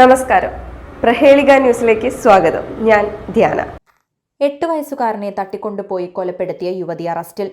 നമസ്കാരം. പ്രഹേളിക ന്യൂസിലേക്ക് സ്വാഗതം. ഞാൻ ധ്യാന. എട്ട് വയസ്സുകാരനെ തട്ടിക്കൊണ്ടുപോയി കൊലപ്പെടുത്തിയ യുവതി അറസ്റ്റിൽ.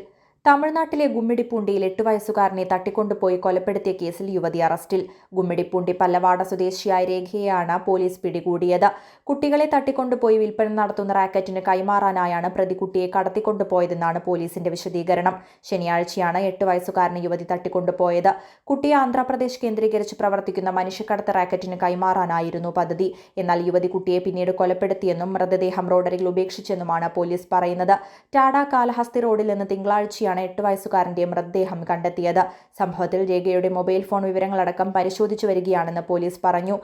തമിഴ്നാട്ടിലെ ഗുമ്മിടിപ്പൂണ്ടിയിൽ എട്ട് വയസ്സുകാരനെ തട്ടിക്കൊണ്ടുപോയി കൊലപ്പെടുത്തിയ കേസിൽ യുവതി അറസ്റ്റിൽ. ഗുമ്മിടിപ്പൂണ്ടി പല്ലവാട സ്വദേശിയായ രേഖയെയാണ് പോലീസ് പിടികൂടിയത്. കുട്ടികളെ തട്ടിക്കൊണ്ടുപോയി വിൽപ്പന നടത്തുന്ന റാക്കറ്റിന് കൈമാറാനായാണ് പ്രതി കുട്ടിയെ കടത്തിക്കൊണ്ടുപോയതെന്നാണ് പോലീസിന്റെ വിശദീകരണം. ശനിയാഴ്ചയാണ് എട്ട് വയസ്സുകാരനെ യുവതി തട്ടിക്കൊണ്ടുപോയത്. കുട്ടിയെ ആന്ധ്രാപ്രദേശ് കേന്ദ്രീകരിച്ച് പ്രവർത്തിക്കുന്ന മനുഷ്യക്കടത്ത് റാക്കറ്റിന് കൈമാറാനായിരുന്നു പദ്ധതി. എന്നാൽ യുവതി കുട്ടിയെ പിന്നീട് കൊലപ്പെടുത്തിയെന്നും മൃതദേഹം റോഡരികിൽ ഉപേക്ഷിച്ചെന്നുമാണ് പോലീസ് പറയുന്നത്. ടാഡ കാലഹസ്തി റോഡിൽ നിന്ന് തിങ്കളാഴ്ചയാണ് എട്ട് വയസ്സുകാരന്റെ മൃതദേഹം കണ്ടെത്തിയത്. സംഭവത്തിൽ രേഖയുടെ മൊബൈൽ ഫോൺ വിവരങ്ങളടക്കം പരിശോധിച്ചു വരികയാണെന്ന് പോലീസ് പറഞ്ഞു.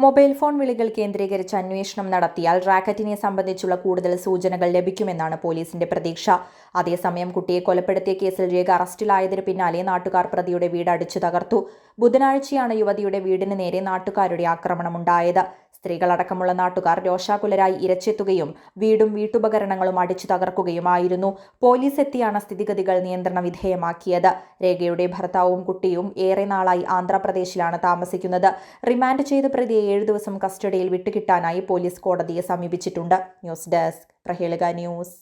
മൊബൈൽ ഫോൺ വിളികൾ കേന്ദ്രീകരിച്ച് അന്വേഷണം നടത്തിയാൽ റാക്കറ്റിനെ സംബന്ധിച്ചുള്ള കൂടുതൽ സൂചനകൾ ലഭിക്കുമെന്നാണ് പോലീസിന്റെ പ്രതീക്ഷ. അതേസമയം കുട്ടിയെ കൊലപ്പെടുത്തിയ കേസിൽ രേഖ അറസ്റ്റിലായതിനു പിന്നാലെ നാട്ടുകാർ പ്രതിയുടെ വീട് അടിച്ചു തകർത്തു. ബുധനാഴ്ചയാണ് യുവതിയുടെ വീടിന് നേരെ നാട്ടുകാരുടെ ആക്രമണമുണ്ടായത്. സ്ത്രീകളടക്കമുള്ള നാട്ടുകാർ രോഷാകുലരായി ഇരച്ചെത്തുകയും വീടും വീട്ടുപകരണങ്ങളും അടിച്ചു തകർക്കുകയുമായിരുന്നു. പോലീസ് എത്തിയാണ് സ്ഥിതിഗതികൾ നിയന്ത്രണ വിധേയമാക്കിയത്. രേഖയുടെ ഭർത്താവും കുട്ടിയും ഏറെ നാളായി ആന്ധ്രാപ്രദേശിലാണ് താമസിക്കുന്നത്. റിമാൻഡ് ചെയ്ത പ്രതിയെ ഏഴ് ദിവസം കസ്റ്റഡിയിൽ വിട്ടുകിട്ടാനായി പോലീസ് കോടതിയെ സമീപിച്ചിട്ടുണ്ട്. News desk Prahelika news.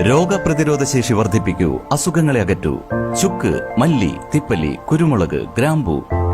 രോഗപ്രതിരോധ ശേഷി വർദ്ധിപ്പിക്കൂ. അസുഖങ്ങളെ അകറ്റൂ. ചുക്ക് മല്ലി തിപ്പല്ലി കുരുമുളക് ഗ്രാമ്പു